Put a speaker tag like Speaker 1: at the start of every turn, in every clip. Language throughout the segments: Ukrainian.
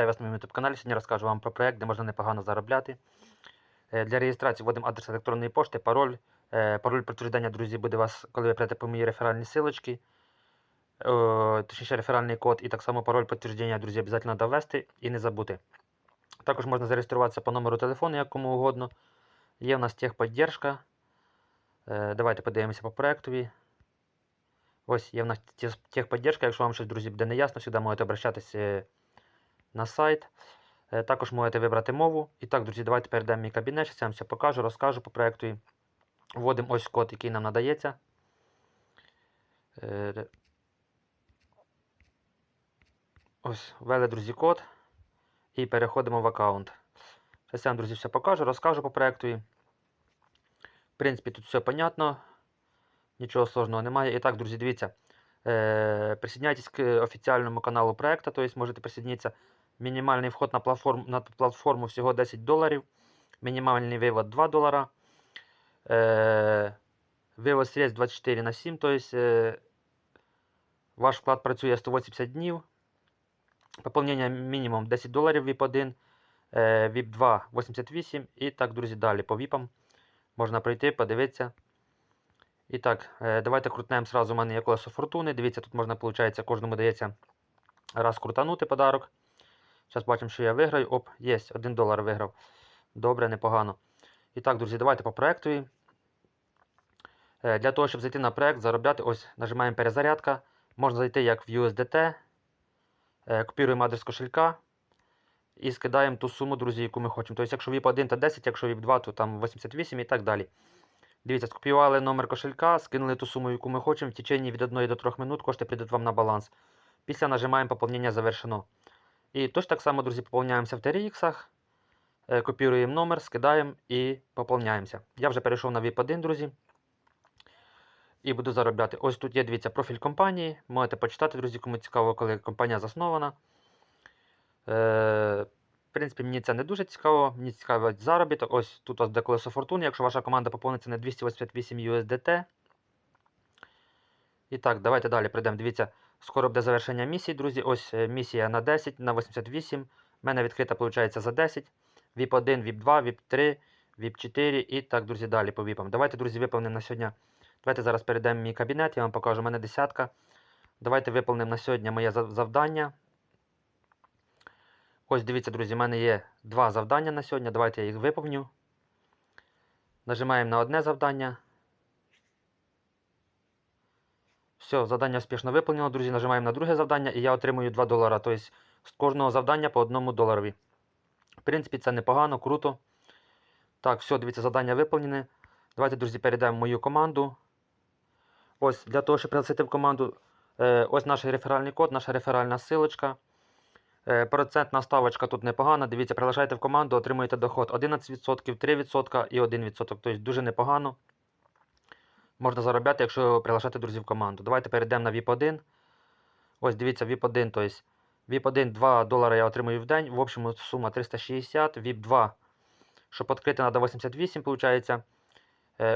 Speaker 1: Вітаю вас на моєму YouTube каналі. Сьогодні розкажу вам про проект, де можна непогано заробляти. Е, Для реєстрації вводимо адрес електронної пошти, пароль. Е, Пароль підтвердження, друзі, буде вас, коли ви прийдете по моїй реферальній силочці. Точніше, реферальний код і так само пароль підтвердження, друзі, обов'язково ввести і не забути. Також можна зареєструватися по номеру телефону, як кому угодно. Є у нас техподдержка. Е, Давайте подивимося по проектові. Ось є в нас техподдержка. Якщо вам щось, друзі, буде неясно, завжди можете обращатися на сайт. Е, Також можете вибрати мову. І так, друзі, давайте перейдемо в мій кабінет. Зараз я вам все покажу, розкажу по проекту. Вводимо ось код, який нам надається. Е, Ось, ввели, друзі, код. І переходимо в аккаунт. Зараз я вам, друзі, все покажу, розкажу по проекту. В принципі, тут все понятно. Нічого сложного немає. І так, друзі, дивіться. Е, присоединяйтесь к офіційному каналу проекту, тобто можете присоединитися. Мінімальний вход на платформу, на платформу всього 10 доларів. Мінімальний вивод 2 долара. Е, вивод средств 24 на 7, тобто е, ваш вклад працює 180 днів. Поповнення мінімум 10 доларів VIP 1, е, VIP 2 88 і так, друзі, далі по VIP можна пройти, подивитися. І так, е, давайте крутнемо сразу. У мене є колесо фортуни. Дивіться, тут можна, виходить, кожному дається раз крутанути подарок. Зараз бачимо, що я виграю. Оп, є, 1 долар виграв. Добре, непогано. І так, друзі, давайте по проекту. Е, Для того, щоб зайти на проект, заробляти, ось нажимаємо перезарядка. Можна зайти як в USDT. Е, Копіруємо адрес кошелька. І скидаємо ту суму, друзі, яку ми хочемо. Тобто, якщо VIP 1, то 10, якщо VIP 2, то там 88 і так далі. Дивіться, скопіювали номер кошелька, скинули ту суму, яку ми хочемо. В течение від 1 до 3 минут кошти прийдуть вам на баланс. Після нажимаємо поповнення завершено. І точно так само, друзі, поповняємося в TRX, е, копіруємо номер, скидаємо і поповняємося. Я вже перейшов на VIP 1, друзі. І буду заробляти. Ось тут є, дивіться, профіль компанії. Можете почитати, друзі, кому цікаво, коли компанія заснована. В принципі, мені це не дуже цікаво. Мені цікавить заробіток. Ось тут у вас де фортуни. Якщо ваша команда поповниться на 288 USDT. І так, давайте далі прийдемо. Дивіться, скоро буде завершення місії, друзі. Ось е, місія на 10, на 88. У мене відкрита, виходить, за 10. VIP 1, VIP 2, VIP 3, VIP 4 і так, друзі, далі по VIP. Давайте, друзі, виповнимо на сьогодні. Давайте зараз перейдемо в мій кабінет, я вам покажу. У мене десятка. Давайте виповнимо на сьогодні моє завдання. Ось дивіться, друзі, в мене є два завдання на сьогодні. Давайте я їх виповню. Нажимаємо на одне завдання. Все, завдання успішно виповнено, друзі. Нажимаємо на друге завдання і я отримую 2 долара. Тобто з кожного завдання по одному доларові. В принципі, це непогано, круто. Так, все, дивіться, завдання виповнене. Давайте, друзі, перейдемо в мою команду. Ось, для того, щоб пригласити в команду, е, ось наш реферальний код, наша реферальна силочка. Е, Процентна ставочка тут непогана. Дивіться, приглашайте в команду, отримуєте доход 11%, 3% і 1%. Тобто дуже непогано. Можна заробляти, якщо приглашати друзів в команду. Давайте перейдемо на VIP 1. Ось дивіться, VIP 1, тобто VIP 1 2 долари я отримую в день. В общем, сума 360. VIP 2, щоб відкрити, треба 88, виходить.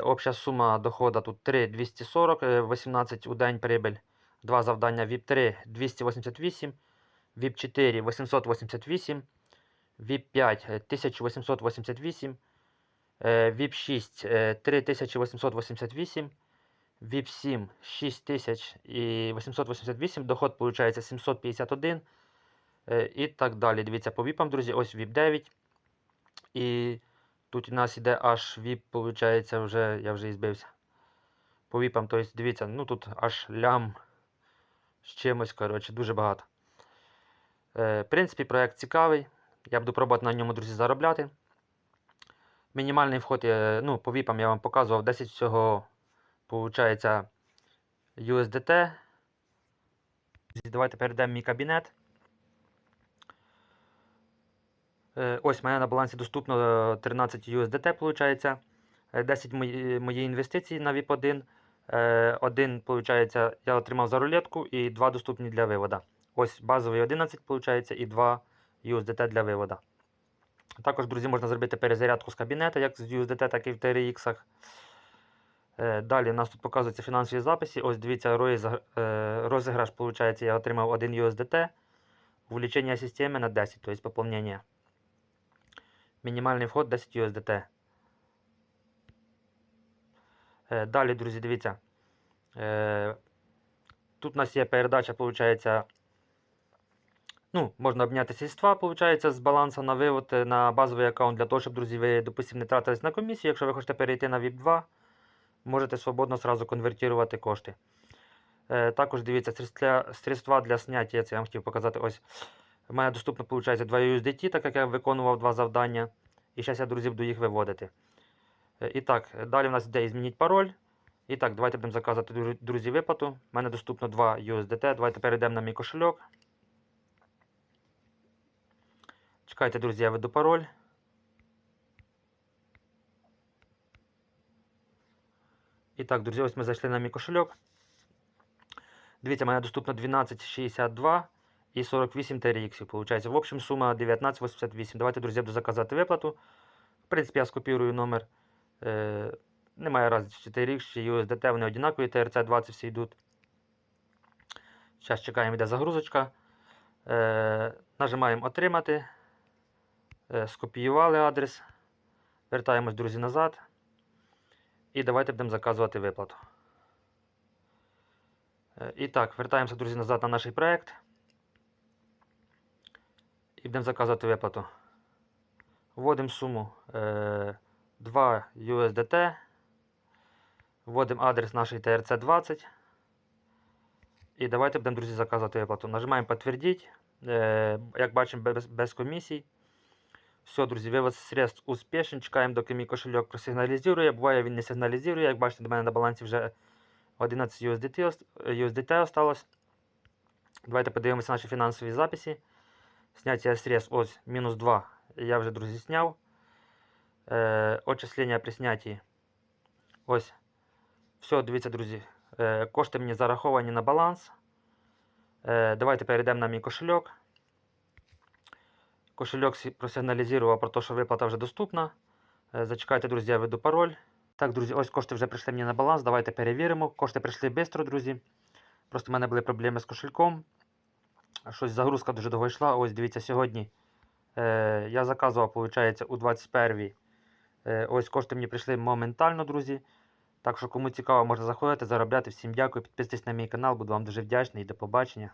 Speaker 1: Обща сума доходу тут 3 240, е, 18 у день прибыль. Два завдання VIP 3 288. VIP 4 888, VIP 5 е, 1888, е, VIP 6 е, 3888, VIP 7 6888, доход виходить 751 е, і так далі. Дивіться по VIP, друзі, ось VIP 9. І тут у нас іде аж VIP, виходить, вже, я вже збився. По VIP, тобто дивіться, ну тут аж лям з чимось, коротше, дуже багато. Е, В принципі, проект цікавий. Я буду пробувати на ньому, друзі, заробляти. Мінімальний вход, ну, по віпам я вам показував 10 всього, виходить, USDT. Давайте перейдемо в мій кабінет. Е, Ось в мене на балансі доступно е, 13 USDT, виходить. 10 мої, інвестиції на VIP 1. Е, Один, виходить, я отримав за рулетку і два доступні для виводу. Ось базовий 11, виходить, і 2 USDT для виводу. Також, друзі, можна зробити перезарядку з кабінету, як з USDT, так і в TRX. Е, Далі у нас тут показуються фінансові записи. Ось дивіться, е, розіграш, виходить, я отримав 1 USDT. увеличение системы на 10, то есть пополнение. Мінімальний вход 10 USDT. Е, Далі, друзі, дивіться. Тут у нас є передача, виходить, ну, можна обняти сільства, виходить, з балансу на вивод е, на базовий аккаунт для того, щоб, друзі, ви, допустим, не тратились на комісію. Якщо ви хочете перейти на VIP 2, можете свободно сразу конвертувати кошти. Е, Також дивіться, средства, для зняття, це я вам хотів показати. Ось. У мене доступно, виходить, 2 USDT, так як я виконував два завдання. І зараз я, друзі, буду їх виводити. Е, І так, далі в нас йде змініть пароль. І так, давайте будемо заказувати, друзі, виплату. У мене доступно 2 USDT. Давайте перейдемо на мій кошельок. Чекайте, друзі, я веду пароль. І так, друзі, ось ми зайшли на мій кошельок. Дивіться, мене доступно 12,62 і 48 TRX. Получається, в общем, сума 19,88. Давайте, друзі, буду заказати виплату. В принципі, я скопірую номер. Е, немає разниці, чи TRX, чи USDT, вони однакові, TRC20 всі йдуть. Зараз чекаємо, йде загрузочка. Е, нажимаємо отримати. Е, скопіювали адрес. Вертаємось, друзі, назад. І давайте будемо заказувати виплату. Е, І так, вертаємося, друзі, назад на наш проект. І будемо заказувати виплату. Вводимо суму е, 2 USDT. Вводимо адрес нашої TRC20. І давайте будемо, друзі, заказувати виплату. Нажимаємо підтвердити. Е, як бачимо, без комісій. Все, друзі, вивод средств успішен. Чекаємо, доки мій кошельок просигналізує. Буває, він не сигналізує. Як бачите, до мене на балансі вже 11 USDT, USDT осталось. Давайте подивимося наші фінансові записи. Сняття средств ось мінус 2. Я вже, друзі, зняв. Е, отчислення при снятті. Ось. Все, дивіться, друзі. Е, кошти мені зараховані на баланс. Е, давайте перейдемо на мій кошельок. Кошельок просигналізував про те, що виплата вже доступна. Е, Зачекайте, друзі, я веду пароль. Так, друзі, ось кошти вже прийшли мені на баланс. Давайте перевіримо. Кошти прийшли швидко, друзі. Просто в мене були проблеми з кошельком. Щось загрузка дуже довго йшла. Ось дивіться, сьогодні е, я заказував, виходить, у 21-й. Е, ось кошти мені прийшли моментально, друзі. Так що, кому цікаво, можна заходити, заробляти. Всім дякую. Підписуйтесь на мій канал, буду вам дуже вдячний і до побачення.